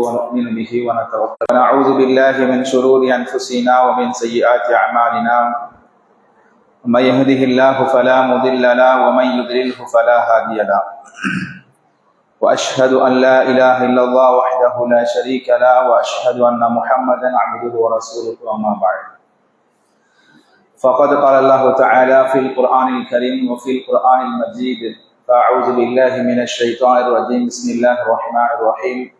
ونؤمن به ونتوكل. ونعوذ بالله من شرور أنفسنا ومن سيئات أعمالنا. من يهده الله فلا مضل له ومن يضلله فلا هادي له. وأشهد أن لا إله إلا الله وحده لا شريك له وأشهد أن محمدا عبده ورسوله أما بعد. فقد قال الله تعالى في القرآن الكريم وفي القرآن المجيد فأعوذ بالله من الشيطان الرجيم بسم الله الرحمن الرحيم.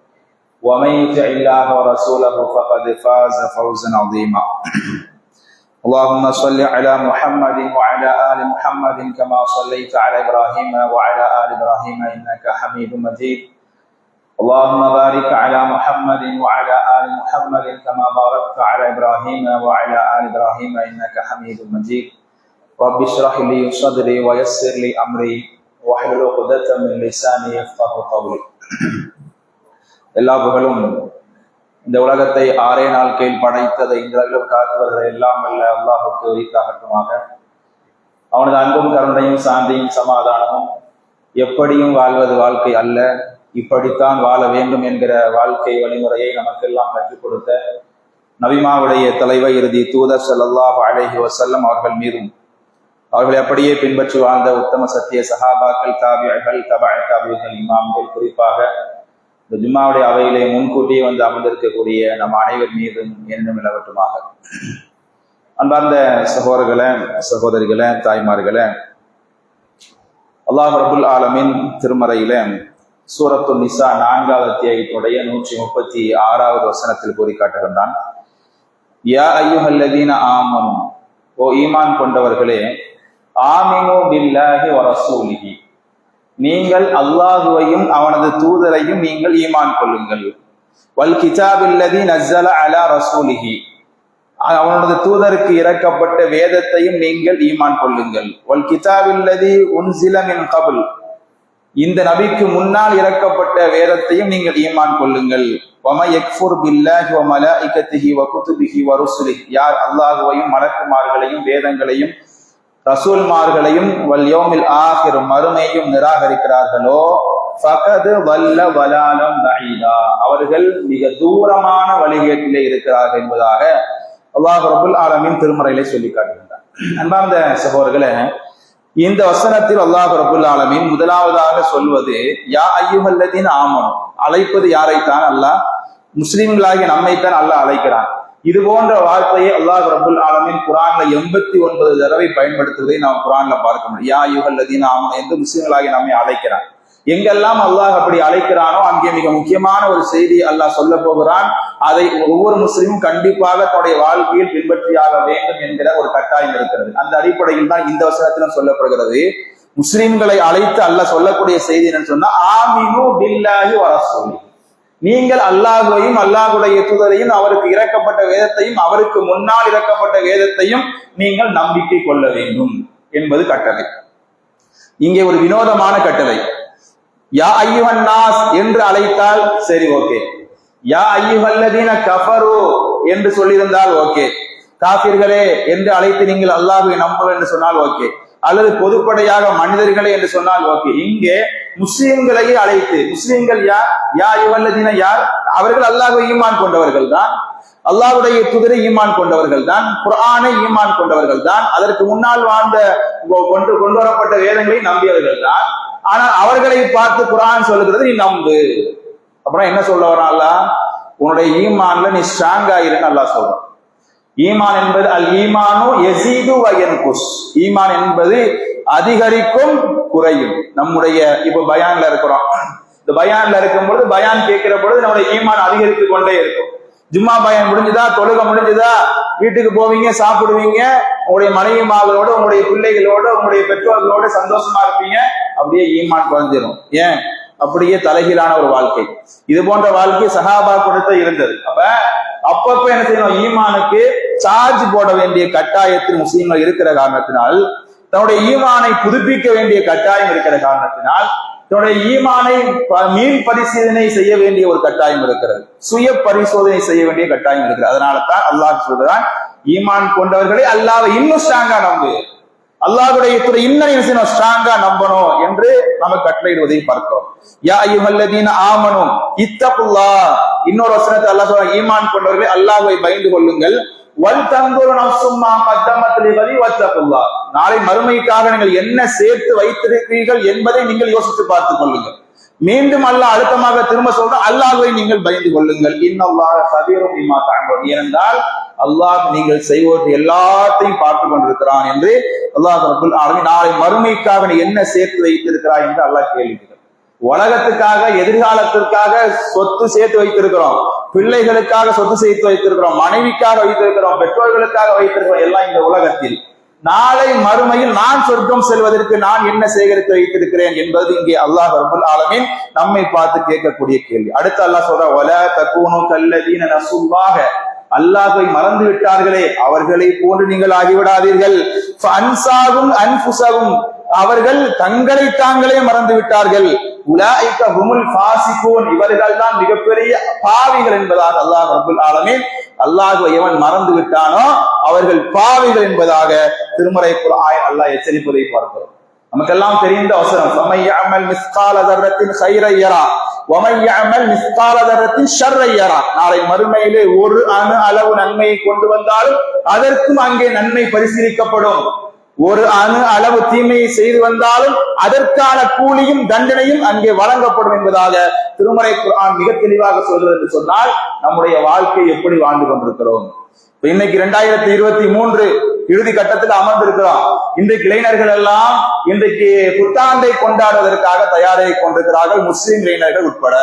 ومن يطع الله ورسوله فقد فاز فوزا عظيما. اللهم صل على محمد وعلى آل محمد كما صليت على إبراهيم وعلى آل إبراهيم إنك حميد مجيد. اللهم بارك على محمد وعلى آل محمد كما باركت على إبراهيم وعلى آل إبراهيم إنك حميد مجيد. رب اشرح لي صدري ويسر لي أمري واحلل عقدة من لساني يفقه قولي. எல்லா புகழும் இந்த உலகத்தை ஆறே நாள் கீழ் படைத்ததை இன்றளவு காத்து வருகிற எல்லாம் அல்ல அல்லாஹுக்கு உரித்தாகட்டுமாக. அவனது அன்பும் கருணையும் சாந்தியும் சமாதானமும் எப்படியும் வாழ்வது வாழ்க்கை அல்ல. இப்படித்தான் வாழ வேண்டும் என்கிற வாழ்க்கை வழிமுறையை நமக்கெல்லாம் கற்றுக் கொடுத்த நபிமாவுடைய தலைவர் இறுதி தூதர் செல்லல்லாஹ் அலைஹி வசல்லம் அவர்கள் மீதும் அவர்களை அப்படியே பின்பற்றி வாழ்ந்த உத்தம சத்திய சஹாபாக்கள் தாபியர்கள் தபாய் தாபியர்கள் இமாம்கள் குறிப்பாக இந்த ஜும்மாவுடைய அவையிலே முன்கூட்டியே வந்து அமர்ந்திருக்கக்கூடிய நம் அனைவர் மீதும் என்னும் நிலவட்டுமாக. அன்பார்ந்த சகோதரர்களை சகோதரிகளை தாய்மார்களை அல்லாஹ் ரபுல் ஆலமின் திருமறையில சூரத்து நிசா நான்காவது அத்தியாயத்துடைய நூற்றி முப்பத்தி ஆறாவது வசனத்தில் கூறி காட்டுகின்றான். யா ஐயுஹல்லதீன ஆமன் ஓ ஈமான் கொண்டவர்களே ஆமினு பில்லாஹி வரசூலிகி நீங்கள் அல்லாஹுவையும் அவனது தூதரையும் நீங்கள் ஈமான் கொள்ளுங்கள். வல் கிதாபில்லதி நஸ்ஸல அலா ரசூலிஹி. அவனது தூதருக்கு இறக்கப்பட்ட வேதத்தையும் நீங்கள் ஈமான் கொள்ளுங்கள். வல் கிதாபில்லதி உன்சில மின் கபுல். இந்த நபிக்கு முன்னால் இறக்கப்பட்ட வேதத்தையும் நீங்கள் ஈமான் கொள்ளுங்கள். வம எக்ஃபுர் பில்லாஹி வமல இகத்திஹி வகுத்துபிஹி குதுபிஹி யார் அல்லாஹுவையும் மலக்குமார்களையும் வேதங்களையும் ரசூல்மார்களையும் வல் யோமில் ஆகிர் மறுமையும் நிராகரிக்கிறார்களோ? ஃபகது வல்ல வலாலம் தயிதா அவர்கள் மிக தூரமான வழிகேட்டிலே இருக்கிறார்கள் என்பதாக அல்லாஹ் ரபுல் ஆலமின் திருமறையிலே சொல்லி காட்டுகின்றார். அன்பார்ந்த சகோதரர்களே இந்த வசனத்தில் அல்லாஹ் ரபுல் ஆலமின் முதலாவதாக சொல்வது யா ஐயுமல்லதின் ஆமனும் அழைப்பது யாரைத்தான்? அல்லாஹ். முஸ்லிம்களாகிய நம்மைத்தான் அல்லாஹ் அழைக்கிறான். இது போன்ற வார்த்தையை அல்லாஹ் ரபுல் ஆலமின் குரான்ல எண்பத்தி ஒன்பது தடவை பயன்படுத்துவதை நாம் குரான்ல பார்க்க முடியும். யா யுகல்லதீன் ஆமன் என்று முஸ்லிம்களாகி நம்மை அழைக்கிறான். எங்கெல்லாம் அல்லாஹ் அப்படி அழைக்கிறானோ அங்கே மிக முக்கியமான ஒரு செய்தி அல்லாஹ் சொல்ல போகிறான். அதை ஒவ்வொரு முஸ்லீமும் கண்டிப்பாக தன்னுடைய வாழ்க்கையில் பின்பற்றியாக வேண்டும் என்கிற ஒரு கட்டாயம் இருக்கிறது. அந்த அடிப்படையில் தான் இந்த வசனத்திலும் சொல்லப்படுகிறது. முஸ்லிம்களை அழைத்து அல்லாஹ் சொல்லக்கூடிய செய்தி என்னன்னு சொன்னா ஆமினு பில்லாஹி வரசூலி நீங்கள் அல்லாஹுவையும் அல்லாஹுடைய தூதரையும் அவருக்கு இறக்கப்பட்ட வேதத்தையும் அவருக்கு முன்னால் இறக்கப்பட்ட வேதத்தையும் நீங்கள் நம்பிக்கை கொள்ள வேண்டும் என்பது கட்டளை. இங்கே ஒரு வினோதமான கட்டளை. யா ஐயுவன் நாஸ் என்று அழைத்தால் சரி ஓகே. யா ஐயுவல்லதீன கஃபரு என்று சொல்லியிருந்தால் ஓகே. காபிர்களே என்று அழைத்து நீங்கள் அல்லாஹுவை நம்புங்கள் என்று சொன்னால் ஓகே. அல்லது பொதுப்படையாக மனிதர்களே என்று சொன்னால் ஓகே இங்கே முஸ்லிம்களையே அழைத்து முஸ்லிம்கள் யார்? யா இவல்லதின யார்? அவர்கள் அல்லாஹை ஈமான் கொண்டவர்கள் தான். அல்லாஹுடைய குதிரை ஈமான் கொண்டவர்கள் தான். குரானை ஈமான் கொண்டவர்கள் தான். அதற்கு முன்னால் வாழ்ந்த கொண்டு கொண்டு வரப்பட்ட வேதங்களை நம்பியவர்கள் தான். ஆனால் அவர்களை பார்த்து குரான் சொல்லுகிறது நீ நம்பு. அப்புறம் என்ன சொல்ல வரான்ல உன்னுடைய ஈமான்ல நீ ஸ்ட்ராங் ஆயிருன்னு அல்லா சொல்றான். ஈமான் என்பது அல் ஈமானு எசீது வயன்குஸ் ஈமான் என்பது அதிகரிக்கும் குறையும். நம்முடைய இப்ப பயான்ல இருக்கிறோம். இந்த பயான்ல இருக்கும் பொழுது பயான் கேட்கிற பொழுது நம்முடைய ஈமான் அதிகரித்து கொண்டே இருக்கும். ஜும்மா பயன் முடிஞ்சுதா? தொழுக முடிஞ்சுதா? வீட்டுக்கு போவீங்க சாப்பிடுவீங்க உங்களுடைய மனைவி மகளோட உங்களுடைய பிள்ளைகளோட உங்களுடைய பெற்றோர்களோட சந்தோஷமா இருப்பீங்க. அப்படியே ஈமான் குறைஞ்சிரும். ஏன்? அப்படியே தலைகீழான ஒரு வாழ்க்கை. இது போன்ற வாழ்க்கை சஹாபா கொடுத்த இருந்தது. அப்ப அப்பப்ப என்ன செய்யணும்? ஈமானுக்கு சார்ஜ் போட வேண்டிய கட்டாயத்தில் முஸ்லீம்கள் இருக்கிற காரணத்தினால் தன்னுடைய ஈமானை புதுப்பிக்க வேண்டிய கட்டாயம் இருக்கிற காரணத்தினால் தன்னுடைய ஈமானை மீன் பரிசீலனை செய்ய வேண்டிய ஒரு கட்டாயம் இருக்கிறது. சுய பரிசோதனை செய்ய வேண்டிய கட்டாயம் இருக்கிறது. அதனால தான் அல்லாஹ் சொல்றான் ஈமான் கொண்டவர்களை அல்லாஹ் இன்னும் ஸ்ட்ராங்கா நம்பு அல்லாஹுடைய துறை இன்னும் என்ன செய்யணும் ஸ்ட்ராங்கா நம்பணும் என்று நம்ம கட்டளையிடுவதை பார்க்கிறோம். யா ஐயுஹல்லதீன ஆமனும் இத்தப்புல்லா இன்னொரு வசனத்தை அல்லாஹ் சொல்றாங்க ஈமான் கொண்டவர்களே அல்லாஹுவை பயந்து கொள்ளுங்கள். வல் தந்துரு நஃப்சும்மா கத்தமத் லிகதி வத்தப்புல்லா நாளை மறுமைக்காக நீங்கள் என்ன சேர்த்து வைத்திருக்கிறீர்கள் என்பதை நீங்கள் யோசித்து பார்த்துக் கொள்ளுங்கள். மீண்டும் அல்லாஹ் அழுத்தமாக திரும்ப சொல்ற அல்லாஹுவை நீங்கள் பயந்து கொள்ளுங்கள். இன்னல்லாஹ சபீரும் இம்மா தாங்கள் ஏனென்றால் அல்லாஹ் நீங்கள் செய்வோர் எல்லாத்தையும் பார்த்து கொண்டிருக்கிறான் என்று அல்லாஹ் ரபுல் நாளை மறுமைக்காக நீ என்ன சேர்த்து வைத்திருக்கிறாய் என்று அல்லாஹ் கேள்விக்கிறார் உலகத்துக்காக எதிர்காலத்திற்காக சொத்து சேர்த்து வைத்திருக்கிறோம். பிள்ளைகளுக்காக சொத்து சேர்த்து வைத்திருக்கிறோம். மனைவிக்காக வைத்திருக்கிறோம். பெற்றோர்களுக்காக வைத்திருக்கிறோம். எல்லாம் இந்த உலகத்தில். நாளை மறுமையில் நான் சொர்க்கம் செல்வதற்கு நான் என்ன சேகரித்து வைத்திருக்கிறேன் என்பது இங்கே அல்லாஹ் ரபுல் ஆலமின் நம்மை பார்த்து கேட்கக்கூடிய கேள்வி. அடுத்து அல்லாஹ் சொல்ற வல தக்கூனு கல்லதீன நசுல்லாக அல்லாஹை மறந்து விட்டார்களே அவர்களை போன்று நீங்கள் ஆகிவிடாதீர்கள். அன்சாகும் அன்புசாகும் அவர்கள் தங்களை தாங்களே மறந்து விட்டார்கள். உலாய்க ஹுமுல் ஃபாசிகூன். இவர்கள் தான் மிகப்பெரிய பாவிகள் என்பதாக அல்லாஹ் ரபுல் ஆலமீன் அல்லாஹ் எவன் மறந்து விட்டானோ அவர்கள் பாவிகள் என்பதாக திருமறை குராய் அல்லாஹ் எச்சரிப்பதை பார்க்கிறோம். நமக்கெல்லாம் தெரிந்த அவசரம். சமையாமல் மிஸ்கால தர்றத்தின் ஹைரையரா ஒமையாமல் மிஸ்கால தர்றத்தின் ஷர்ரையரா நாளை மறுமையிலே ஒரு அணு அளவு நன்மையை கொண்டு வந்தாலும் அதற்கும் அங்கே நன்மை பரிசீலிக்கப்படும். ஒரு அணு அளவு தீமையை செய்து வந்தாலும் அதற்கான கூலியும் தண்டனையும் அங்கே வழங்கப்படும் என்பதாக திருமலை குரான் மிக தெளிவாக சொல்கிறது என்று சொன்னால் நம்முடைய வாழ்க்கை எப்படி வாழ்ந்து கொண்டிருக்கிறோம்? இன்னைக்கு இரண்டாயிரத்தி இருபத்தி மூன்று இறுதி கட்டத்தில் அமர்ந்திருக்கிறோம். இன்றைக்கு இளைஞர்கள் எல்லாம் இன்றைக்கு புத்தாண்டை கொண்டாடுவதற்காக தயாராகி கொண்டிருக்கிறார்கள் முஸ்லிம் இளைஞர்கள் உட்பட.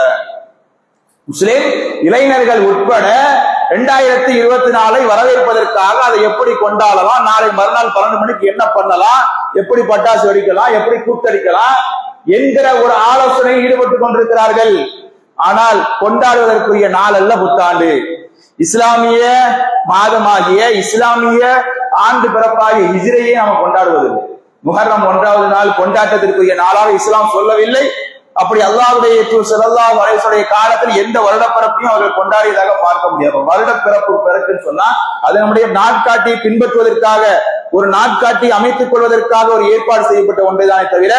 முஸ்லிம் இளைஞர்கள் உட்பட ரெண்டாயிரத்தி இருபத்தி நாலை வரவேற்பதற்காக அதை எப்படி கொண்டாடலாம்? நாளை மறுநாள் பன்னெண்டு மணிக்கு என்ன பண்ணலாம்? எப்படி பட்டாசு வெடிக்கலாம்? எப்படி கூத்தடிக்கலாம் என்கிற ஒரு ஆலோசனை ஈடுபட்டு கொண்டிருக்கிறார்கள். ஆனால் கொண்டாடுவதற்குரிய நாள் அல்ல புத்தாண்டு. இஸ்லாமிய மாதமாகிய இஸ்லாமிய ஆண்டு பிறப்பாகிய ஹிஜ்ரையை நாம் கொண்டாடுவதில்லை. முகர்ணம் ஒன்றாவது நாள் கொண்டாட்டத்திற்குரிய நாளாக இஸ்லாம் சொல்லவில்லை. அப்படி அல்லாவுடைய செல்லல்லா வரைசுடைய காலத்தில் எந்த வருடப்பிறப்பையும் அவர்கள் கொண்டாடியதாக பார்க்க முடியாது. வருடப்பிறப்பு பிறக்குன்னு சொன்னா அது நம்முடைய நாட்காட்டியை பின்பற்றுவதற்காக ஒரு நாட்காட்டி அமைத்துக் கொள்வதற்காக ஒரு ஏற்பாடு செய்யப்பட்ட ஒன்றைதானே தவிர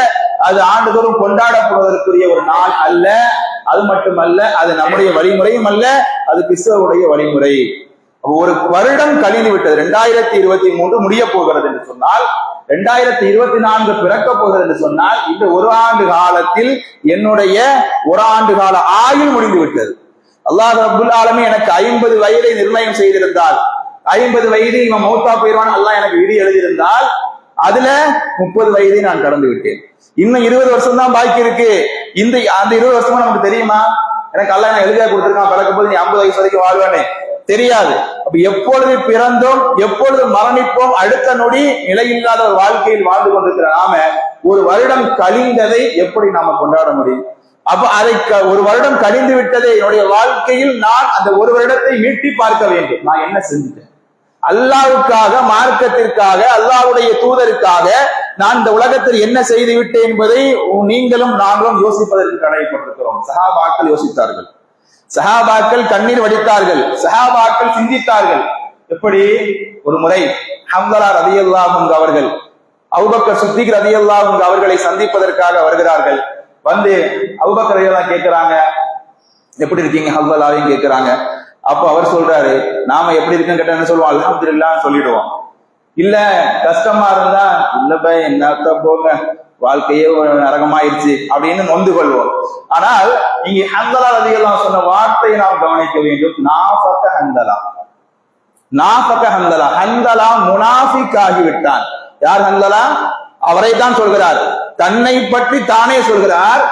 அது ஆண்டுதோறும் கொண்டாடப்படுவதற்குரிய ஒரு நாள் அல்ல. அது மட்டுமல்ல அது நம்முடைய வழிமுறையும் அல்ல அது கிறிஸ்தவருடைய வழிமுறை. ஒரு வருடம் கழிந்து விட்டது. ரெண்டாயிரத்தி இருபத்தி மூன்று முடிய போகிறது என்று சொன்னால் ரெண்டாயிரத்தி இருபத்தி நான்கு பிறக்க போகிறது என்று சொன்னால் இந்த ஒரு ஆண்டு காலத்தில் என்னுடைய ஒரு ஆண்டு கால ஆயுள் முடிந்து விட்டது. அல்லாஹ் அப்துல் ஆலமே எனக்கு ஐம்பது வயதை நிர்ணயம் செய்திருந்தால் ஐம்பது வயது இவன் மௌத்தா போயிடுவான் அல்லாஹ் எனக்கு விதி எழுதியிருந்தால் அதுல முப்பது வயதை நான் கடந்து விட்டேன். இன்னும் இருபது வருஷம் தான் பாக்கி இருக்கு. இந்த அந்த இருபது வருஷமா நமக்கு தெரியுமா? எனக்கு அல்ல என்ன எழுதியா கொடுத்துருக்கான்? பிறக்கும் போது நீ ஐம்பது வயசு வரைக்கும் வாழ்வானே. தெரியாது. அப்ப எப்பொழுது பிறந்தோம் எப்பொழுது மரணிப்போம் அடுத்த நொடி நிலையில்லாத ஒரு வாழ்க்கையில் வாழ்ந்து கொண்டிருக்கிற நாம ஒரு வருடம் கழிந்ததை எப்படி நாம கொண்டாட முடியும்? அப்ப அதை ஒரு வருடம் கழிந்து விட்டதை என்னுடைய வாழ்க்கையில் நான் அந்த ஒரு வருடத்தை மீட்டி பார்க்க வேண்டும். நான் என்ன செஞ்சேன் அல்லாவுக்காக மார்க்கத்திற்காக அல்லாவுடைய தூதருக்காக நான் இந்த உலகத்தில் என்ன செய்து விட்டேன் என்பதை நீங்களும் நாங்களும் யோசிப்பதற்கு கடமைப்பட்டிருக்கிறோம் சகாபாக்கள் யோசித்தார்கள். சஹாபாக்கள் கண்ணீர் வடித்தார்கள். சஹாபாக்கள் சிந்தித்தார்கள். எப்படி? ஒரு முறை ஹம்தலா ரதியல்லாஹுங்க அவர்கள் அவுபக்கர் சுத்திக் ரதியல்லாஹுங்க அவர்களை சந்திப்பதற்காக வருகிறார்கள். வந்து அவுபக்கர் ரதியல்லாஹ் கேட்கிறாங்க எப்படி இருக்கீங்க? ஹவ்வலாவையும் கேட்கிறாங்க. அப்போ அவர் சொல்றாரு நாம எப்படி இருக்கேன்னு கேட்டா என்ன சொல்லுவோம்? அலமதுல்லான்னு சொல்லிடுவோம். இல்ல கஷ்டமா இருந்தா இல்ல பை என்னத்த போங்க. வாழ்க்கையே நரகமாயிருச்சு அப்படின்னு நொந்து கொள்வோம். ஆனால் இங்கே ஹந்தலா ரதிகள்லாம் சொன்ன வார்த்தையை நாம் கவனிக்க வேண்டும். நாசக்க ஹந்தலா. நாசக்க ஹந்தலா. ஹந்தலா முனாஃபிக் ஆகிவிட்டான் யார் ஹந்தலா? அவரை தான் சொல்கிறார். தன்னை பற்றி தானே சொல்கிறார்.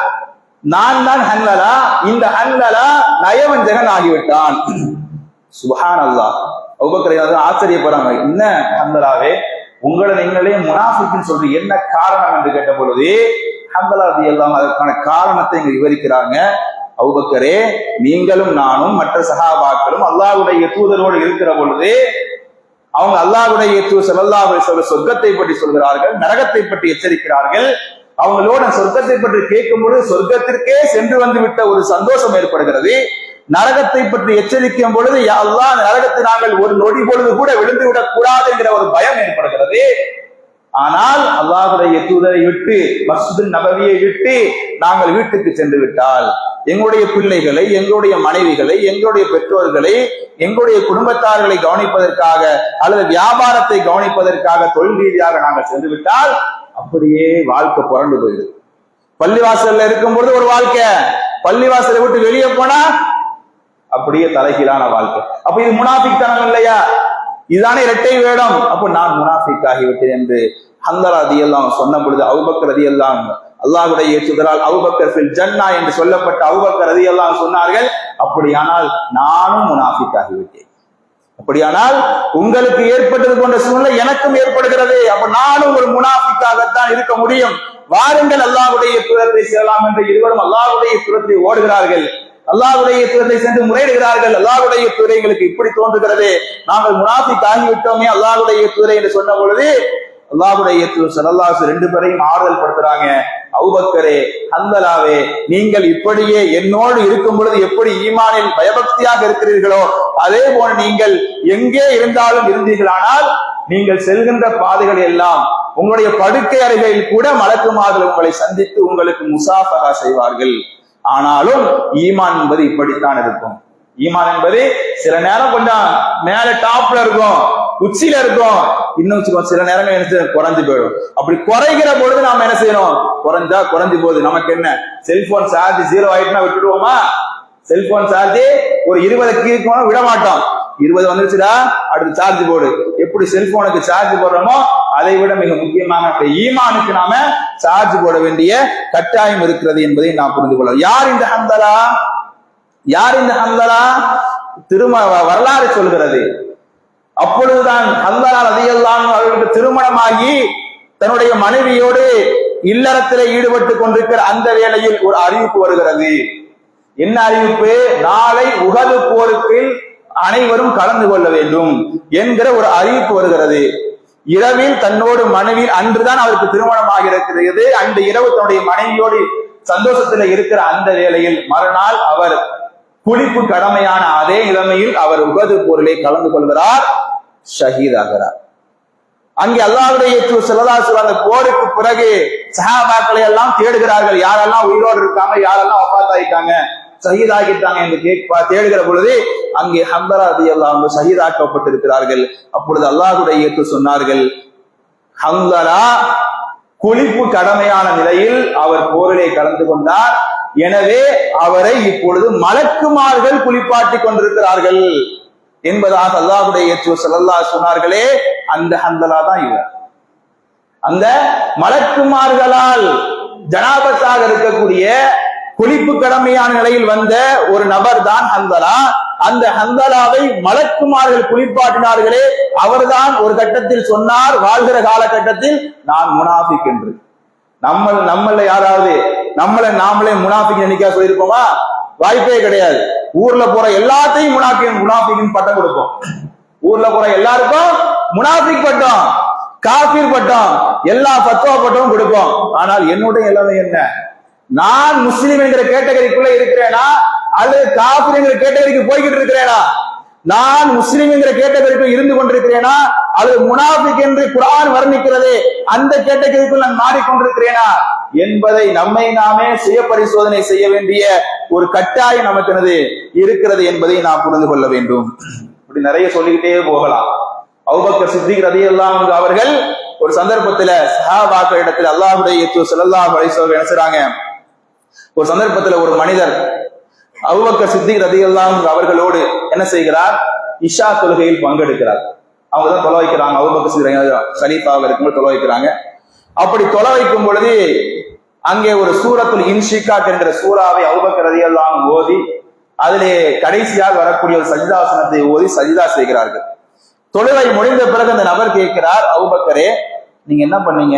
நான் தான் ஹன்லலா இந்த ஹன்லலா நயவஞ்சகன் ஆகிவிட்டான். சுபஹான் அல்லாஹ் அபுபக்கர் ஆச்சரியப்படுறாங்க. என்ன ஹந்தலாவே? உங்களை நீங்களே முனாஃபிக்னு சொல்றீங்க. என்ன காரணம் என்று கேட்ட பொழுது ஹம்பலாதி எல்லாம் அதற்கான காரணத்தை இங்க விவரிக்கிறாங்க. அவுபக்கரே நீங்களும் நானும் மற்ற சகாபாக்களும் அல்லாவுடைய தூதரோடு இருக்கிற பொழுது அவங்க அல்லாவுடைய தூதர் ஸல்லல்லாஹு அலைஹி சொர்க்கத்தை பற்றி சொல்கிறார்கள் நரகத்தை பற்றி எச்சரிக்கிறார்கள். அவங்களோட சொர்க்கத்தை பற்றி கேட்கும் பொழுது சொர்க்கத்திற்கே சென்று வந்து விட்ட ஒரு சந்தோஷம் ஏற்படுகிறது. நரகத்தை பற்றி எச்சரிக்கும் பொழுது அல்லா நரகத்தை நாங்கள் ஒரு நொடி பொழுது கூட விழுந்து விடக் கூடாது என்கிற ஒரு பயம் ஏற்படுகிறது. ஆனால் அல்லாஹுடைய தூதரை விட்டு மஸ்ஜிது நபவியை விட்டு நாங்கள் வீட்டுக்கு சென்று விட்டால் எங்களுடைய பிள்ளைகளை எங்களுடைய மனைவிகளை எங்களுடைய பெற்றோர்களை எங்களுடைய குடும்பத்தார்களை கவனிப்பதற்காக அல்லது வியாபாரத்தை கவனிப்பதற்காக தொழில் ரீதியாக நாங்கள் சென்று விட்டால் அப்படியே வாழ்க்கை புரண்டு போயிடுது பள்ளிவாசல்ல இருக்கும் பொழுது ஒரு வாழ்க்கை. பள்ளிவாசலை விட்டு வெளியே போனா அப்படியே தலைகீழான வாழ்க்கை. அப்ப இது முனாஃபிக் தனம் இல்லையா? இதுதானே இரட்டை வேடம். அப்போ நான் முனாஃபிக் ஆகிவிட்டேன் என்று ஹந்தர் ரதி எல்லாம் சொன்ன பொழுது அவுபக்கர் ரதி எல்லாம் அல்லாஹுடைய ஏற்றுதலால் அவுபக்கர் ஃபில் ஜன்னா என்று சொல்லப்பட்ட அவுபக்கர் ரதி எல்லாம் சொன்னார்கள் அப்படியானால் நானும் முனாஃபிக் ஆகிவிட்டேன் அப்படியானால் உங்களுக்கு ஏற்பட்டது போன்ற சூழ்நிலை எனக்கும் ஏற்படுகிறது. அப்ப நானும் ஒரு முனாஃபிக்காகத்தான் இருக்க முடியும். வாருங்கள் அல்லாஹுடைய புறத்தை செல்லலாம் என்று இருவரும் அல்லாஹுடைய புறத்தை ஓடுகிறார்கள். அல்லாவுடைய துறை சென்று முறையிடுகிறார்கள். அல்லாவுடைய துறை எங்களுக்கு இப்படி தோன்றுகிறது. நாங்கள் முனாஃபிக் தாங்கிவிட்டோமே அல்லாஹ்வுடைய துறை என்று சொன்ன பொழுது அல்லாவுடைய தூதர் ரெண்டு பேரையும் ஆறுதல் படுத்துறாங்க. அவுபக்கரே ஹந்தலாவே நீங்கள் இப்படியே என்னோடு இருக்கும் பொழுது எப்படி ஈமானில் பயபக்தியாக இருக்கிறீர்களோ அதே போல நீங்கள் எங்கே இருந்தாலும் இருந்தீர்களானால் நீங்கள் செல்கின்ற பாதைகள் எல்லாம் உங்களுடைய படுக்கை அறைகளில் கூட மலக்குமார்கள் உங்களை சந்தித்து உங்களுக்கு முசாஃபகா செய்வார்கள். ஆனாலும் ஈமான் என்பது இப்படித்தான் இருக்கும். ஈமான் என்பது சில நேரம் கொஞ்சம் மேல டாப்ல இருக்கும் உச்சியில இருக்கும். இன்னும் வச்சுக்கோ சில நேரங்கள் என்ன செய்யும்? குறைஞ்சு போயிடும். அப்படி குறைகிற பொழுது நாம என்ன செய்யணும்? குறைஞ்சா குறைஞ்சு போகுது. நமக்கு என்ன? செல்போன் சார்ஜ் ஜீரோ ஆயிட்டுனா விட்டுடுவோமா? செல்போன் சார்ஜ் ஒரு இருபது கீழே விட மாட்டோம் இருபது வந்துருச்சுடா அடுத்து சார்ஜ் போடு. எப்படி செல்போனுக்கு சார்ஜ் போடுறோமோ அதை விட மிக முக்கியமாக நம்முடைய ஈமானுக்கு நாம சார்ஜ் போட வேண்டிய கட்டாயம் இருக்கிறது என்பதை நாம் புரிந்து கொள்ளலாம். யார் இந்த ஹந்தலா யார் இந்த ஹந்தலா திரும வரலாறு சொல்கிறது. அப்பொழுதுதான் ஹந்தலா ரதியல்லான் அவர்களுக்கு திருமணமாகி தன்னுடைய மனைவியோடு இல்லறத்திலே ஈடுபட்டு கொண்டிருக்கிற அந்த வேளையில் ஒரு அறிவிப்பு வருகிறது. என்ன அறிவிப்பு? நாளை உகது போருக்கு அனைவரும் கலந்து கொள்ள வேண்டும் என்கிற ஒரு அறிவிப்பு வருகிறது. இரவில் தன்னோடு மனைவி அன்றுதான் அவருக்கு திருமணமாக இருக்கிறது அந்த இரவு தன்னுடைய மனைவியோடு சந்தோஷத்துல இருக்கிற அந்த வேளையில் மறுநாள் அவர் குளிப்பு கடமையான அதே நிலைமையில் அவர் உகது பொருளை கலந்து கொள்கிறார் ஷஹீதாகிறார். அங்கே அல்லாவுடைய செல்லதாசு அந்த போருக்கு பிறகு சஹாபாக்களை எல்லாம் தேடுகிறார்கள். யாரெல்லாம் உயிரோடு இருக்காங்க யாரெல்லாம் ஒப்பாத்தாயிட்டாங்க சகிதாகிட்டாங்க என்று கேட்பா தேடுகிற பொழுது அங்கே ஹம்பராதி எல்லாம் சகிதாக்கப்பட்டிருக்கிறார்கள். அப்பொழுது அல்லாஹுடைய ஏற்று சொன்னார்கள் ஹம்பரா குளிப்பு கடமையான நிலையில் அவர் போரிலே கலந்து கொண்டார். எனவே அவரை இப்பொழுது மலக்குமார்கள் குளிப்பாட்டி கொண்டிருக்கிறார்கள். என்பதாக அல்லாஹுடைய ஏற்று செல்லல்லா சொன்னார்களே அந்த ஹந்தலா தான் இவர். அந்த மலக்குமார்களால் ஜனாபத்தாக இருக்கக்கூடிய குளிப்பு கடமையான நிலையில் வந்த ஒரு நபர் தான் ஹந்தலா. அந்த ஹந்தலாவை மலக்குமார்கள் குளிப்பாட்டினார்களே அவர்தான் ஒரு கட்டத்தில் சொன்னார் வாழ்கிற காலகட்டத்தில் நான் முனாஃபிக் என்று. நம்ம நம்மள யாராவது நம்மள நாமளே முனாஃபிக் நினைக்கா சொல்லியிருப்போமா? வாய்ப்பே கிடையாது. ஊர்ல போற எல்லாத்தையும் முனாஃபிக் முனாஃபிக்கின் பட்டம் கொடுப்போம். ஊர்ல போற எல்லாருக்கும் முனாஃபிக் பட்டம் காபீர் பட்டம் எல்லா பத்துவா பட்டமும் கொடுப்போம். ஆனால் என்னுடைய நிலைமை என்ன? நான் முஸ்லீம் என்கிற கேட்டகரிக்குள்ள இருக்கிறேனா? அல்லது காபிர் என்கிற கேட்டகரிக்கு போய்கிட்டு இருக்கிறேனா? நான் முஸ்லீம் என்கிற கேட்டகரிக்குள் இருந்து கொண்டிருக்கிறேனா? அல்லது முனாபிக் என்று குரான் வர்ணிக்கிறது அந்த கேட்டகரிக்குள் நான் மாறிக்கொண்டிருக்கிறேனா? என்பதை நம்மை நாமே சுய பரிசோதனை செய்ய வேண்டிய ஒரு கட்டாயம் நமக்கு இருக்கிறது என்பதை நாம் புரிந்து கொள்ள வேண்டும். இப்படி நிறைய சொல்லிக்கிட்டே போகலாம். அவுபக்கர் சித்திக் ரதியல்லாஹு அன்ஹு அவர்கள் ஒரு சந்தர்ப்பத்துல சஹாபாக்கள் இடத்துல அல்லாஹுடைய ஸல்லல்லாஹு அலைஹி என்ன செய்றாங்க ஒரு சந்தர்ப்பத்துல ஒரு மனிதர் அவுபக்க சித்திக் ரதியல்லாஹு அவர்களோடு என்ன செய்கிறார்? இஷா தொழுகையில் பங்கெடுக்கிறார். அவங்க தான் தொலை வைக்கிறாங்க. அவுபக்க சித்திக் சலீஃபாக இருக்கும்போது தொலை வைக்கிறாங்க. அப்படி தொலை வைக்கும் பொழுது அங்கே ஒரு சூரத்துல் இன்ஷிகாத் என்ற சூறாவை அவுபக்க ரதியல்லாஹு ஓதி அதிலே கடைசியாக வரக்கூடிய ஒரு சஜிதாசனத்தை ஓதி சஜிதா செய்கிறார்கள். தொழுகை முடிந்த பிறகு அந்த நபர் கேட்கிறார் அவுபக்கரே நீங்க என்ன பண்ணீங்க?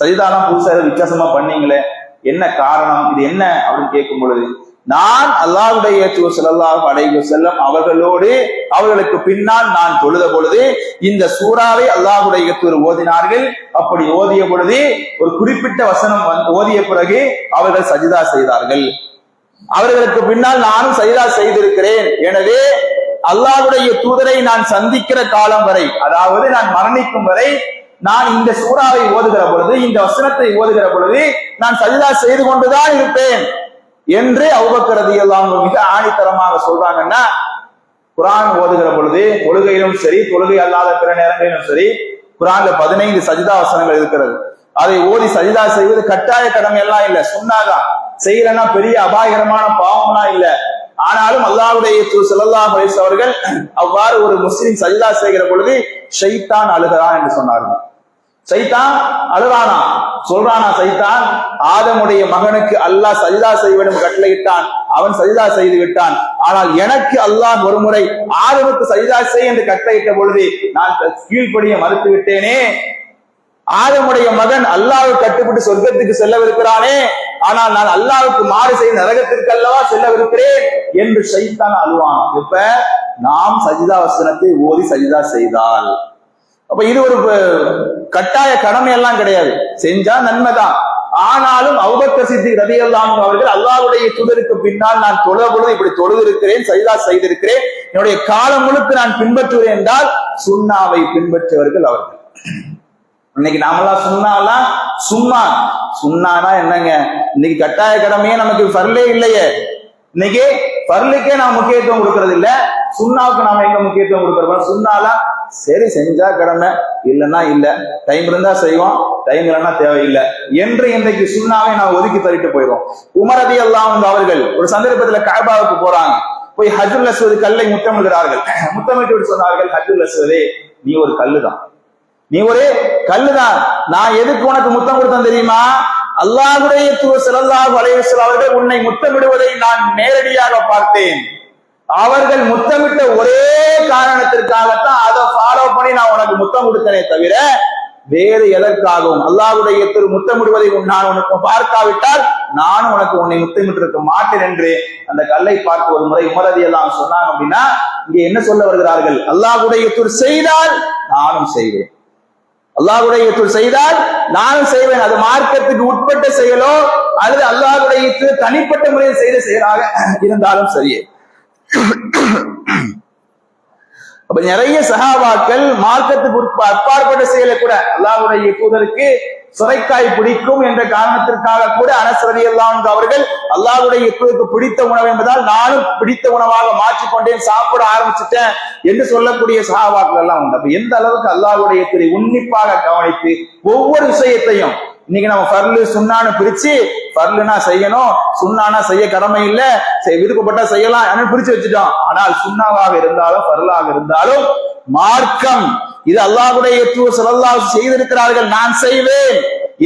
சஜிதாலாம் புதுசாக வித்தியாசமா பண்ணீங்களே. என்ன காரணம்? இது என்ன? அப்படின்னு கேட்கும் பொழுது நான் அல்லாவுடைய தூதர் அடைவு செல்லும் அவர்களோடு அவர்களுக்கு பின்னால் நான் தொழுத பொழுது இந்த சூறாவை அல்லாஹுடைய ஓதினார்கள். அப்படி ஓதிய பொழுது ஒரு குறிப்பிட்ட வசனம் வந்து- ஓதிய பிறகு அவர்கள் சஜிதா செய்தார்கள். அவர்களுக்கு பின்னால் நானும் சஜிதா செய்திருக்கிறேன். எனவே அல்லாஹுடைய தூதரை நான் சந்திக்கிற காலம் வரை அதாவது நான் மரணிக்கும் வரை நான் இந்த சூறாவை ஓதுகிற பொழுது இந்த வசனத்தை ஓதுகிற பொழுது நான் சஜிதா செய்து கொண்டுதான் இருப்பேன் என்று அவுபக்கரதி எல்லாம் மிக ஆணித்தரமாக சொல்றாங்கன்னா குரான் ஓதுகிற பொழுது தொழுகையிலும் சரி தொழுகை அல்லாத பிற நேரங்களிலும் சரி குரான்ல பதினைந்து சஜிதா வசனங்கள் இருக்கிறது. அதை ஓதி சஜிதா செய்வது கட்டாய கடமை எல்லாம் இல்ல சொன்னாதான் செய்யலன்னா பெரிய அபாயகரமான பாவம்லாம் இல்லை. ஆனாலும் அல்லாஹ்வுடைய ஸல்லல்லாஹு அலைஹி அவர்கள் அவ்வாறு ஒரு முஸ்லிம் சஜிதா செய்கிற பொழுது ஷைத்தான் அழுகிறான் என்று சொன்னார்கள். சைத்தான் அழுறானா? சொல்றானா சைத்தான் ஆதமுடைய மகனுக்கு அல்லாஹ் சஜிதா செய்வனும் கட்டளையிட்டான். அவன் சஜிதா செய்து விட்டான். ஆனால் எனக்கு அல்லாஹ் ஒருமுறை ஆதமுக்கு சஜிதா செய் என்று கட்டளையிட்ட பொழுது நான் கீழ்ப்படிய மறுத்து விட்டேனே ஆதமுடைய மகன் அல்லாஹ் கட்டுப்பட்டு சொர்க்கத்துக்கு செல்லவிருக்கிறானே. ஆனால் நான் அல்லாவுக்கு மாறு செய்து நரகத்திற்கு அல்லவா செல்லவிருக்கிறேன் என்று சைத்தான் அழுவான். இப்ப நாம் சஜிதா வசனத்தை ஓதி சஜிதா செய்தால். அப்ப இது ஒரு கட்டாய கடமை எல்லாம் கிடையாது. செஞ்சா நன்மைதான். ஆனாலும் அவுபக்கர் சித்தி ரதி அவர்கள் அல்லாவுடைய தூதருக்கு பின்னால் நான் தொழுத பொழுது இப்படி தொழுது இருக்கிறேன் சைதா செய்திருக்கிறேன். என்னுடைய காலம் முழுக்க நான் பின்பற்றுவேன் என்றால் சுண்ணாவை பின்பற்றியவர்கள் அவர்கள். இன்னைக்கு நாமெல்லாம் சுண்ணாலாம் சும்மா சுண்ணானா என்னங்க? இன்னைக்கு கட்டாய கடமையே நமக்கு ஃபர்லே இல்லையே. இன்னைக்கு ஃபர்லுக்கே நாம் முக்கியத்துவம் கொடுக்கறது இல்ல சுண்ணாவுக்கு நாம எங்க முக்கியத்துவம் கொடுக்கறோம்? சுண்ணாலாம் சரி செஞ்சா கடமை இல்லைன்னா இல்ல. டைம் இருந்தா செய்வோம் டைம் இல்லைன்னா தேவையில்லை. என்று இன்றைக்கு சுண்ணாவை நான் ஒதுக்கி தள்ளிட்டு போயிடுவோம். உமரதி அல்லாம் அவர்கள் ஒரு சந்தர்ப்பத்துல காபாவுக்கு போறாங்க. போய் ஹஜுல் அஸ்வது கல்லை முத்தமிடுகிறார்கள். முத்தமிட்டு விட்டு சொன்னார்கள் ஹஜுல் அஸ்வதே நீ ஒரு கல்லுதான். நீ ஒரு கல்லுதான். நான் எதுக்கு உனக்கு முத்தம் கொடுத்தேன் தெரியுமா? அல்லாஹுடைய தூ ஸல்லல்லாஹு அலைஹி அவர்கள் உன்னை முத்தமிடுவதை நான் நேரடியாக பார்த்தேன். அவர்கள் முத்தமிட்ட ஒரே காரணத்திற்காகத்தான் அதை ஃபாலோ பண்ணி நான் உனக்கு முத்தம் கொடுத்தனே தவிர வேறு எதற்காகவும் அல்லாஹுடைய திரு முத்தமிடுவதை நான் உனக்கு பார்க்காவிட்டால் நானும் உனக்கு உன்னை முத்தமிட்டு இருக்க மாட்டேன் என்று அந்த கல்லை பார்த்து ஒரு முறை உமரதி எல்லாம் சொன்னாங்க அப்படின்னா இங்கே என்ன சொல்ல வருகிறார்கள்? அல்லாஹுடைய திரு செய்தால் நானும் செய்வேன். அல்லாஹுடைய செய்தால் நானும் செய்வேன். அது மார்க்கத்துக்கு உட்பட்ட செயலோ அல்லது அல்லாஹுடைய தனிப்பட்ட முறையில் செய்த செயலாக இருந்தாலும் சரியே. அப்ப நிறைய சகாபாக்கள் மார்க்கத்துக்கு உட்பா அப்பாற்பட்ட செயலை கூட அல்லாஹுடைய தூதருக்கு சுரைக்காய் பிடிக்கும் என்ற காரணத்திற்காக கூட அனசரதி எல்லாம் அவர்கள் அல்லாவுடைய தூதருக்கு பிடித்த உணவு என்பதால் நானும் பிடித்த உணவாக மாற்றிக்கொண்டேன் சாப்பிட ஆரம்பிச்சுட்டேன் என்று சொல்லக்கூடிய சகாபாக்கள் எல்லாம் உண்டு. அப்ப எந்த அளவுக்கு அல்லாவுடைய திரை உன்னிப்பாக கவனித்து ஒவ்வொரு விஷயத்தையும் இன்னைக்கு நம்ம பர்லு சுண்ணான்னு பிரிச்சு பர்லுனா செய்யணும் சுண்ணானா செய்ய கடமை இல்ல செய்- விருப்பப்பட்டா செய்யலாம் பிரிச்சு வச்சுட்டோம். ஆனால் சுண்ணாவாக இருந்தாலும் ஃபர்லாக இருந்தாலும் மார்க்கம் இது அல்லாஹுடைய தூர் சலல்லா செய்திருக்கிறார்கள் நான் செய்வேன்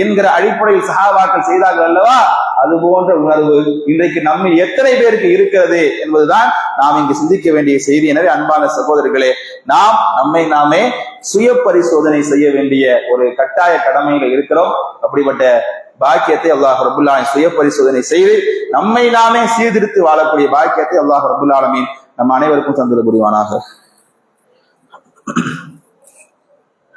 என்கிற அடிப்படையில் சகாபாக்கள் செய்தார்கள் அல்லவா? அது போன்ற உணர்வு இன்றைக்கு நம்ம எத்தனை பேருக்கு இருக்கிறது என்பதுதான் நாம் இங்கு சிந்திக்க வேண்டிய செய்தி. எனவே அன்பான சகோதரர்களே நாம் நம்மை நாமே சுய பரிசோதனை செய்ய வேண்டிய ஒரு கட்டாய கடமைகள் இருக்கிறோம். அப்படிப்பட்ட பாக்கியத்தை அல்லாஹ் ரபுல்லாலின் சுய பரிசோதனை செய்து நம்மை நாமே சீர்திருத்து வாழக்கூடிய பாக்கியத்தை அல்லாஹ் ரபுல் நம் அனைவருக்கும் தந்துள்ள புரிவானாக.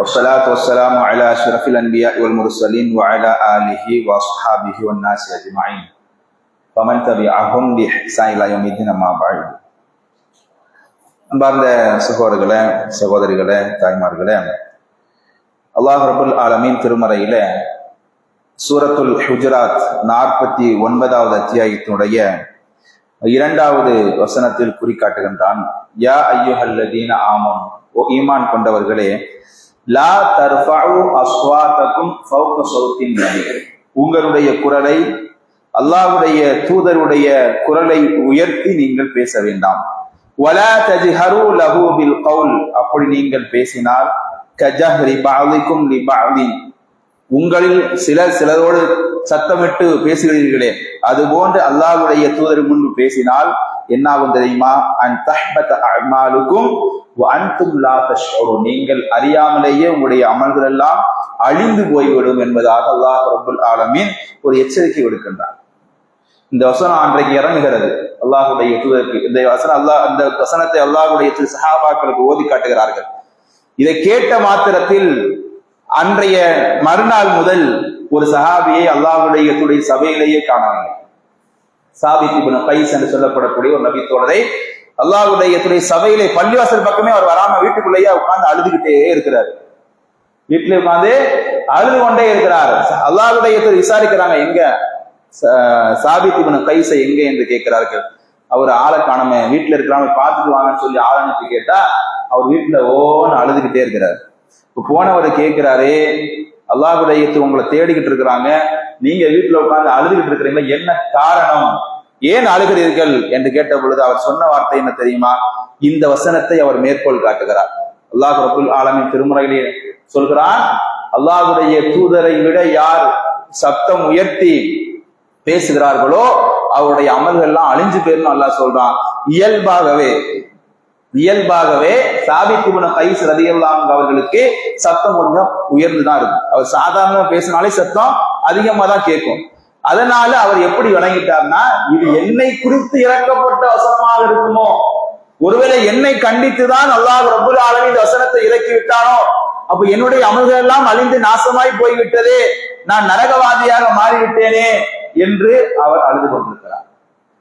والصلاة والسلام على أشرف الأنبياء والمرسلين وعلى آله وأصحابه والناس أجمعين فمن تبعهم بإحسان إلى يوم الدين أما بعد அன்பார்ந்த சகோதரர்களே சகோதரிகளே தாய்மார்களே அல்லாஹ் ரபுல் ஆலமீன் திருமறையில சூரத்துல் ஹுஜராத் நாற்பத்தி ஒன்பதாவது அத்தியாயத்தினுடைய இரண்டாவது வசனத்தில் குறிக்காட்டுகின்றான் யா ஐயுஹல்லதீன ஆமன் ஓ ஈமான் கொண்டவர்களே லா தர்ஃபாவு அஸ்வாத்தக்கும் ஃபௌக சௌத்தின் நபி. உங்களுடைய குரலை அல்லாஹ்வுடைய தூதருடைய குரலை உயர்த்தி நீங்கள் பேச வேண்டாம். வலா தஜ்ஹரு லஹு பில் கவுல். அப்படி நீங்கள் பேசினால் கஜஹ்ரி பஅதிக்கும் லி பஅதின் உங்களில் சிலர் சிலரோடு சத்தமிட்டு பேசுகிறீர்களே. அது போன்று அல்லாஹ்வுடைய தூதர் முன்பு பேசினால் என்னாகும் தெரியுமா? அன் தஹ்பத் அமாலுக்கும் அன்தும் லா நீங்கள் அறியாமலேயே உங்களுடைய அமல்கள் எல்லாம் அழிந்து போய்விடும் என்பதாக அல்லாஹ் ரபுல் ஆலமீன் ஒரு எச்சரிக்கை விடுக்கின்றார் இந்த வசனம் அன்றைக்கு இறங்குகிறது. அல்லாஹுடைய தூதருக்கு. இந்த வசனம் அல்லாஹ் இந்த வசனத்தை அல்லாஹுடைய சஹாபாக்களுக்கு ஓதி காட்டுகிறார்கள். இதை கேட்ட மாத்திரத்தில் அன்றைய மறுநாள் முதல் ஒரு சஹாபியை அல்லாஹுடைய சபையிலேயே காணவில்லை. சாபித் கைஸ் என்று சொல்லப்படக்கூடிய ஒரு நபி தோழரை அல்லாஹுடைய துறை சபையிலே பள்ளிவாசல் பக்கமே அவர் வராம வீட்டுக்குள்ளேயே உட்கார்ந்து அழுதுகிட்டே இருக்கிறார். வீட்டுல உட்கார்ந்து அழுது கொண்டே இருக்கிறார். அல்லாஹுடைய துறை விசாரிக்கிறாங்க எங்க? ச- சாபித் இப்னு கைஸை எங்க என்று கேட்கிறார்கள். அவர் ஆளை காணாம வீட்டுல இருக்கிறாம பார்த்துட்டு வாங்கன்னு சொல்லி ஆள் அனுப்பி கேட்டா அவர் வீட்டுல ஓன்னு அழுதுகிட்டே இருக்கிறார். இப்ப போனவர் கேட்கிறாரு அல்லாஹுடைய உங்களை தேடிக்கிட்டு இருக்கிறாங்க. நீங்க வீட்டுல உட்கார்ந்து அழுதுகிட்டு இருக்கிறீங்க என்ன காரணம்? ஏன் அழுகிறீர்கள்? என்று கேட்ட பொழுது அவர் சொன்ன வார்த்தை என்ன தெரியுமா? இந்த வசனத்தை அவர் மேற்கோள் காட்டுகிறார். அல்லாஹ் ரபுல் ஆலமின் திருமுறையிலே சொல்கிறான் அல்லாஹுடைய தூதரை விட யார் சப்தம் உயர்த்தி பேசுகிறார்களோ அவருடைய அமல்கள் எல்லாம் அழிஞ்சு போயிரும் அல்லாஹ் சொல்றான். இயல்பாகவே இயல்பாகவே சாபித்துபுன கைஸ் ரதியல்லாங்க அவர்களுக்கு சத்தம் கொஞ்சம் உயர்ந்துதான் இருக்கும். அவர் சாதாரண பேசினாலே சத்தம் அதிகமா தான் கேட்கும். அதனால அவர் எப்படி வணங்கிட்டார்னா இது என்னை குறித்து இறக்கப்பட்ட வசனமாக இருக்குமோ? ஒருவேளை என்னை கண்டித்துதான் அல்லாஹ் ரபுல் ஆலமீன் இந்த வசனத்தை இறக்கி விட்டானோ? அப்ப என்னுடைய அமல்கள் எல்லாம் அழிந்து நாசமாய் போய்விட்டதே நான் நரகவாதியாக மாறிவிட்டேனே என்று அவர் அழுது கொண்டிருக்கிறார்.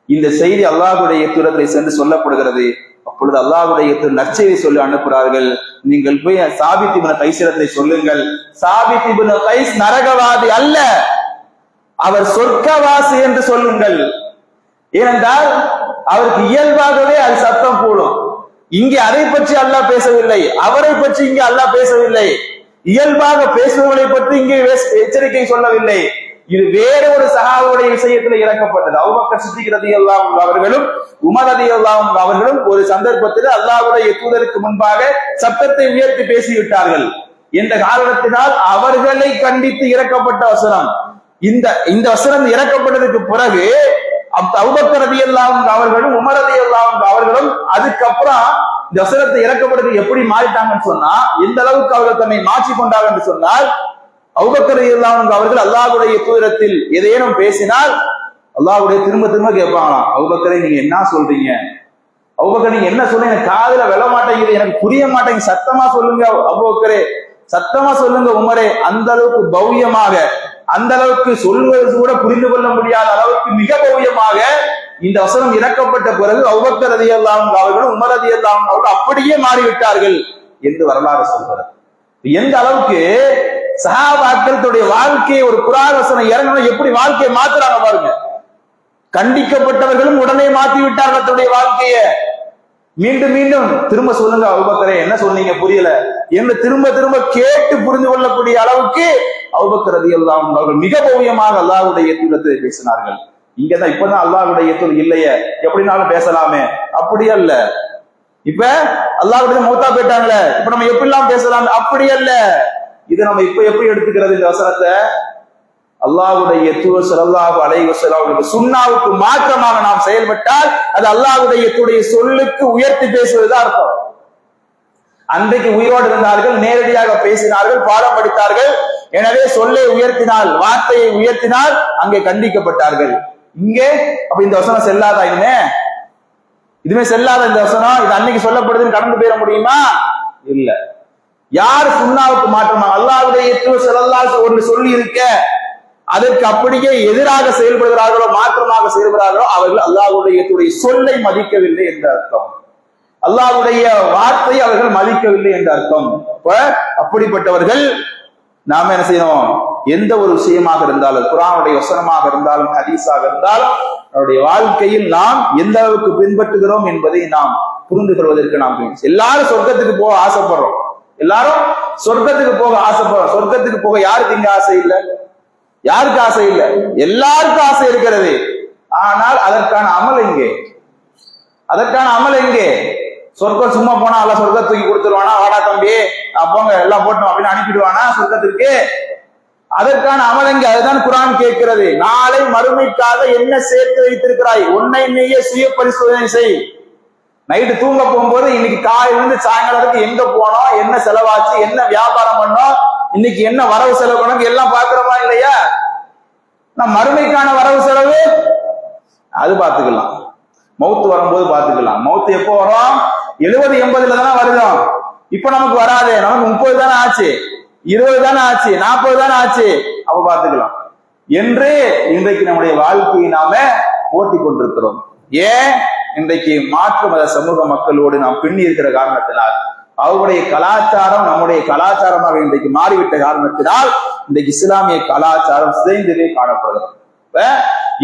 இந்த செய்தி அல்லாஹுடைய தூரத்தை சென்று சொல்லப்படுகிறது. அப்பொழுது அல்லாஹுடைய நற்செய்தி சொல்லி அனுப்புகிறார்கள். நீங்கள் போய் சாபித் இப்னு கைசிரத்தை சொல்லுங்கள். சாபித் கைஸ் நரகவாதி அல்ல. அவர் சொர்க்கவாசி என்று சொல்லுங்கள். ஏனென்றால் அவருக்கு இயல்பாகவே அது சத்தம் கூடும் இங்கே அதை பற்றி அல்லாஹ் பேசவில்லை. அவரை பற்றி இங்கே அல்லாஹ் பேசவில்லை. இயல்பாக பேசுபவர்களை பற்றி இங்கே எச்சரிக்கை சொல்லவில்லை. இது வேற ஒரு சகாவுடைய விஷயத்துல இறக்கப்பட்டது. அவுபக்கர் சித்திக் எல்லாம் அவர்களும் உமர் ரதியல்லாஹு அன்ஹு அவர்களும் ஒரு சந்தர்ப்பத்தில் அல்லாவுடைய தூதருக்கு முன்பாக சத்தத்தை உயர்த்தி பேசிவிட்டார்கள். என்ற காரணத்தினால் அவர்களை கண்டித்து இறக்கப்பட்ட வசனம். இந்த இந்த வசனம் இறக்கப்பட்டதுக்கு பிறகு அவுபக்கர் ரதியல்லாஹு அன்ஹு அவர்களும் உமர் ரதியல்லாஹு அன்ஹு அவர்களும் அதுக்கப்புறம் இந்த வசனத்தை இறக்கப்படுறது எப்படி மாறிட்டாங்கன்னு சொன்னா எந்த அளவுக்கு அவர்கள் தன்னை மாற்றி கொண்டார்கள் என்று சொன்னால் அவுபக்கர் இல்லாமல் அவர்கள் அல்லாஹுடைய தூரத்தில் எதையேனும் பேசினால் அல்லாஹ்வுடைய திரும்ப திரும்ப கேட்பாங்களாம். அவுபக்கரை நீங்க என்ன சொல்றீங்க? அவுபக்கர் நீங்க என்ன சொல்றீங்க? எனக்கு காதுல விழ மாட்டேங்குது எனக்கு புரிய மாட்டேங்குது. சத்தமா சொல்லுங்க அவுபக்கரே சத்தமா சொல்லுங்க உமரே. அந்த அளவுக்கு பௌயமாக அந்த அளவுக்கு சொல்வது கூட புரிந்து கொள்ள முடியாத அளவுக்கு மிக பௌயமாக இந்த வசனம் இறக்கப்பட்ட பிறகு அவுபக்கர் ரதி அவர்களும் உமர் ரதி அவர்கள் அப்படியே மாறிவிட்டார்கள் என்று வரலாறு சொல்கிறார் எந்த அளவுக்கு சஹாபாக்கள் தன்னுடைய வாழ்க்கையை ஒரு குரான் வசனம் இறங்கணும் எப்படி வாழ்க்கையை மாத்துறாங்க பாருங்க. கண்டிக்கப்பட்டவர்களும் உடனே மாத்தி விட்டார்கள் தன்னுடைய வாழ்க்கைய. மீண்டும் மீண்டும் திரும்ப சொல்லுங்க அவுபக்கரே என்ன சொன்னீங்க புரியல. என்று திரும்ப திரும்ப கேட்டு புரிந்து கொள்ளக்கூடிய அளவுக்கு அவுபக்கரதி எல்லாம் அவர்கள் மிக பவ்யமாக அல்லாவுடைய தூரத்தை பேசினார்கள். இங்கதான் இப்பதான் அல்லாவுடைய தூர் இல்லையே எப்படினாலும் பேசலாமே. அப்படி அல்ல. இப்ப அல்லாவுடைய மௌத்தா போயிட்டாங்களே இப்ப நம்ம எப்படிலாம் பேசலாம்? அப்படி அல்ல. இதை நம்ம இப்ப எப்படி எடுத்துக்கிறது இந்த வசனத்தை? அல்லாவுடைய தூதர் ஸல்லல்லாஹு அலைஹி சுண்ணாவுக்கு மாற்றமாக நாம் செயல்பட்டால் அது அல்லாவுடைய தூடைய சொல்லுக்கு உயர்த்தி பேசுவதுதான் அர்த்தம். அன்றைக்கு உயிரோடு இருந்தார்கள் நேரடியாக பேசினார்கள் பாடம் படித்தார்கள். எனவே சொல்லை உயர்த்தினால் வார்த்தையை உயர்த்தினால் அங்கே கண்டிக்கப்பட்டார்கள். இங்கே அப்ப இந்த வசனம் செல்லாதா இனிமே? இதுமே செல்லாத இந்த வசனம்? இது அன்னைக்கு சொல்லப்படுதுன்னு கடந்து போயிட முடியுமா? இல்லை. யார் சுண்ணாவுக்கு மாற்றமா? அல்லாவுடைய செல்லல்லா ஒன்று சொல்லி இருக்க அதற்கு அப்படியே எதிராக செயல்படுகிறார்களோ மாற்றமாக செயல்படுகிறார்களோ அவர்கள் அல்லாவுடைய சொல்லை மதிக்கவில்லை என்ற அர்த்தம். அல்லாஹ்வுடைய வார்த்தை அவர்கள் மதிக்கவில்லை என்ற அர்த்தம். அப்படிப்பட்டவர்கள் நாம என்ன செய்யணும்? எந்த ஒரு விஷயமாக இருந்தாலும் குரானுடைய வசனமாக இருந்தாலும் ஹதீஸாக இருந்தாலும் நம்முடைய வாழ்க்கையில் நாம் எந்த அளவுக்கு பின்பற்றுகிறோம் என்பதை நாம் புரிந்து கொள்வதற்கு நாம் எல்லாரும் சொர்க்கத்துக்கு போக ஆசைப்படுறோம். எல்லாரும் சொர்க்கத்துக்கு போக ஆசைப்படுறோம் சொர்க்கத்துக்கு போக யாருக்கு இங்க ஆசை இல்ல? யாருக்கு ஆசை இல்ல? எல்லாருக்கும் ஆசை இருக்கிறது. ஆனால் அதற்கான அமல் எங்கே? அதற்கான அமல் எங்கே? சொர்க்கம் சும்மா போனா அல்ல சொர்க்க தூக்கி கொடுத்துருவானா? வாடா தம்பி அப்பங்க எல்லாம் போட்டோம் அப்படின்னு அனுப்பிடுவானா சொர்க்கத்திற்கு? அதற்கான அமல் எங்கே? அதுதான் குரான் கேட்கிறது. நாளை மறுமைக்காக என்ன சேர்த்து வைத்திருக்கிறாய்? உன்னை நீயே சுய பரிசோதனை செய். நைட்டு தூங்க போகும்போது இன்னைக்கு காலையிலிருந்து சாயங்காலத்துக்கு எங்க போனோம்? என்ன செலவாச்சு? என்ன வியாபாரம் பண்ணோம்? இன்னைக்கு என்ன வரவு செலவு பண்ணணும் எல்லாம் பாக்குறோமா இல்லையா? நான் மறுமைக்கான வரவு செலவு? அது பார்த்துக்கலாம். மவுத்து வரும்போது பார்த்துக்கலாம். மவுத்து எப்போ வரும்? எழுபது எண்பதுல தானே வருதோம் இப்ப நமக்கு வராது. நமக்கு முப்பது தானே ஆச்சு. இருபது தானே ஆச்சு. நாற்பது தானே ஆச்சு. அப்ப பார்த்துக்கலாம். என்று இன்றைக்கு நம்முடைய வாழ்க்கையை நாம ஓட்டி கொண்டிருக்கிறோம். ஏன்? இன்றைக்கு மாற்று மத சமூக மக்களோடு நாம் பின்னி இருக்கிற காரணத்தினால் அவருடைய கலாச்சாரம் நம்முடைய கலாச்சாரமாக இன்றைக்கு மாறிவிட்ட காரணத்தினால் இன்றைக்கு இஸ்லாமிய கலாச்சாரம் சிதைந்ததே காணப்படுகிறது. இப்ப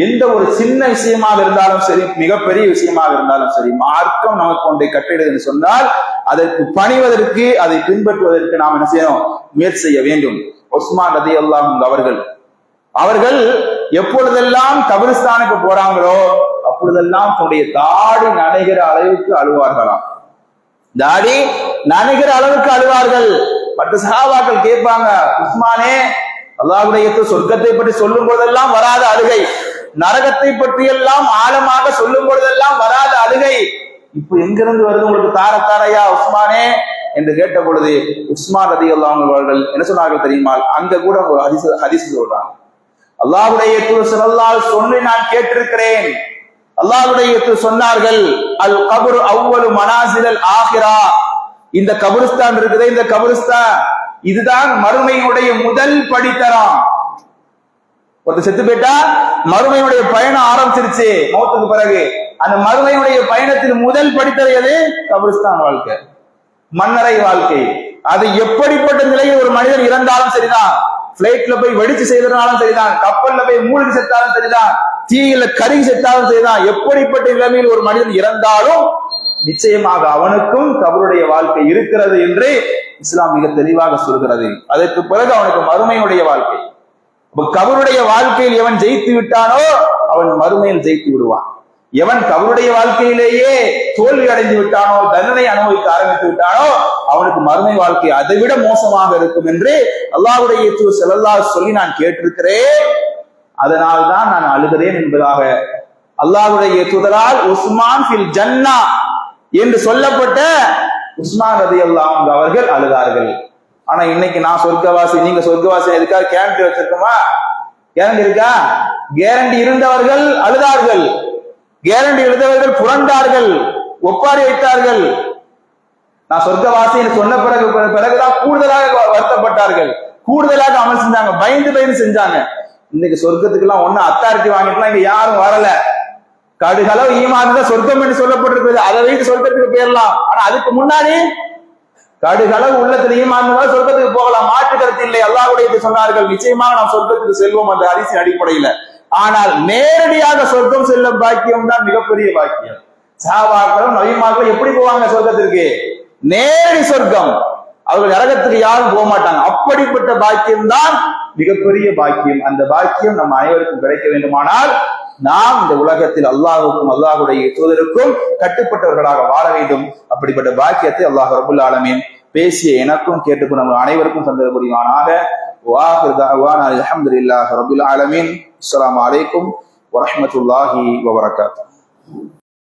எந்த ஒரு சின்ன விஷயமாக இருந்தாலும் சரி மிகப்பெரிய விஷயமாக இருந்தாலும் சரி மார்க்கம் நமக்கு ஒன்றை கட்டிடுதுன்னு சொன்னால் அதற்கு பணிவதற்கு அதை பின்பற்றுவதற்கு நாம் என்ன செய்யணும்? முயற்சி செய்ய வேண்டும். ஒஸ்மான் ரதி அல்லாஹ் அவர்கள் அவர்கள் எப்பொழுதெல்லாம் கபிரிஸ்தானுக்கு போறாங்களோ அப்பொழுதெல்லாம் தன்னுடைய தாடி நனைகிற அளவுக்கு அழுவார்களாம். தாடி நனைகிற அளவுக்கு அழுவார்கள். மற்ற சகாபாக்கள் கேட்பாங்க உஸ்மானே அல்லாஹுடைய சொர்க்கத்தை பற்றி சொல்லும் போதெல்லாம் வராத அழுகை. நரகத்தை பற்றி எல்லாம் ஆழமாக சொல்லும் பொழுதெல்லாம் வராத அழுகை. இப்ப எங்கிருந்து வருது உங்களுக்கு தார தாரையா உஸ்மானே? என்று கேட்ட பொழுது உஸ்மான் ரதி அவர்கள் என்ன சொன்னார்கள் தெரியுமா? அங்க கூட ஹரிசு ஹரிசு சொல்றாங்க. அல்லாஹுடைய சிறல்லால் சொல்லி நான் கேட்டிருக்கிறேன். அல்லாஹுடைய சொன்னார்கள் அல் கபுர் அவ்வளவு மனாசிரல் ஆகிரா இந்த கபுருஸ்தான் இருக்குது இந்த கபுருஸ்தான் இதுதான் மறுமையுடைய முதல் படித்தரம். ஒருத்தர் செத்து போயிட்டா மறுமையுடைய பயணம் ஆரம்பிச்சிருச்சு மௌத்துக்கு பிறகு. அந்த மறுமையுடைய பயணத்தின் முதல் படித்தது எது? கபிரிஸ்தான் வாழ்க்கை. மன்னரை வாழ்க்கை. அது எப்படிப்பட்ட நிலையில் ஒரு மனிதன் இறந்தாலும் சரிதான். பிளைட்ல போய் வெடிச்சு செய்தனாலும் சரிதான். கப்பல்ல போய் மூழ்கி செத்தாலும் சரிதான். தீயில கருகி செத்தாலும் சரிதான். எப்படிப்பட்ட நிலைமையில் ஒரு மனிதன் இறந்தாலும் நிச்சயமாக அவனுக்கும் கபருடைய வாழ்க்கை இருக்கிறது என்று இஸ்லாம் மிக தெளிவாக சொல்கிறது. அதற்கு பிறகு அவனுக்கு மறுமையுடைய வாழ்க்கை. கபருடைய வாழ்க்கையில் எவன் ஜெயித்து விட்டானோ அவன் மறுமையில் ஜெயித்து விடுவான். எவன் கபருடைய வாழ்க்கையிலேயே தோல்வி அடைந்து விட்டானோ தண்டனை அனுபவிக்க ஆரம்பித்து விட்டானோ அவனுக்கு மறுமை வாழ்க்கை அதை விட மோசமாக இருக்கும் என்று அல்லாவுடைய செல்லல்லா சொல்லி நான் கேட்டிருக்கிறேன். அதனால் தான் நான் அழுகிறேன் என்பதாக அல்லாஹுடைய துதரால் உஸ்மான் ஃபில் ஜன்னா என்று சொல்லப்பட்ட உஸ்மான் ரதி அல்லாஹ் அவர்கள் அழுதார்கள். ஆனா இன்னைக்கு நான் சொர்க்கவாசி நீங்க சொர்க்கவாசி எதுக்காக கேரண்டி வச்சிருக்கோமா? கேரண்டி இருக்கா? கேரண்டி இருந்தவர்கள் அழுதார்கள். கேரண்டி எழுந்தவர்கள் புரண்டார்கள் ஒப்பாரி வைத்தார்கள். நான் சொர்க்கவாசி சொன்ன பிறகு பிறகுதான் கூடுதலாக வருத்தப்பட்டார்கள். கூடுதலாக அமல் செஞ்சாங்க பயந்து பயந்து செஞ்சாங்க. இன்னைக்கு சொர்க்கத்துக்கு எல்லாம் அத்தாரிட்டி வாங்கிட்டுலாம் இங்க யாரும் வரல. கடுகளவு ஈமான் தான் சொர்க்கம் என்று சொல்லப்பட்டிருக்கிறது. அதை வைத்து சொர்க்கத்துக்கு போயிடலாம் ஆனா அதுக்கு முன்னாடி கடுகளவு உள்ளத்துல ஈமான் சொர்க்கத்துக்கு போகலாம். மாற்று கருத்து இல்லை. அல்லாஹுடைய சொன்னார்கள். நிச்சயமாக நாம் சொர்க்கத்துக்கு செல்வோம் அந்த அரிசி அடிப்படையில. ஆனால் நேரடியாக சொர்க்கம் செல்லும் பாக்கியம் தான் மிகப்பெரிய பாக்கியம். சாபாக்களும் நவீமாக்களும் எப்படி போவாங்க சொர்க்கத்திற்கு? நேரடி சொர்க்கம். அவர்கள் நரகத்துக்கு யாரும் போக மாட்டாங்க. அப்படிப்பட்ட பாக்கியம் தான் மிகப்பெரிய பாக்கியம். அந்த பாக்கியம் நம் அனைவருக்கும் கிடைக்க வேண்டுமானால் நாம் இந்த உலகத்தில் அல்லாஹுக்கும் அல்லாஹுடைய தூதருக்கும் கட்டுப்பட்டவர்களாக வாழ வேண்டும். அப்படிப்பட்ட பாக்கியத்தை அல்லாஹ் ரபுல் ஆலமீன் பேசிய எனக்கும் கேட்டுக்கும் நம்ம அனைவருக்கும் தந்தது புரிவானாக அலமதுல்லாஹ் ரபுல் ஆலமீன். அஸ்லாம் வலைக்கும் வரமத்துல்லாஹி வபரகாத்து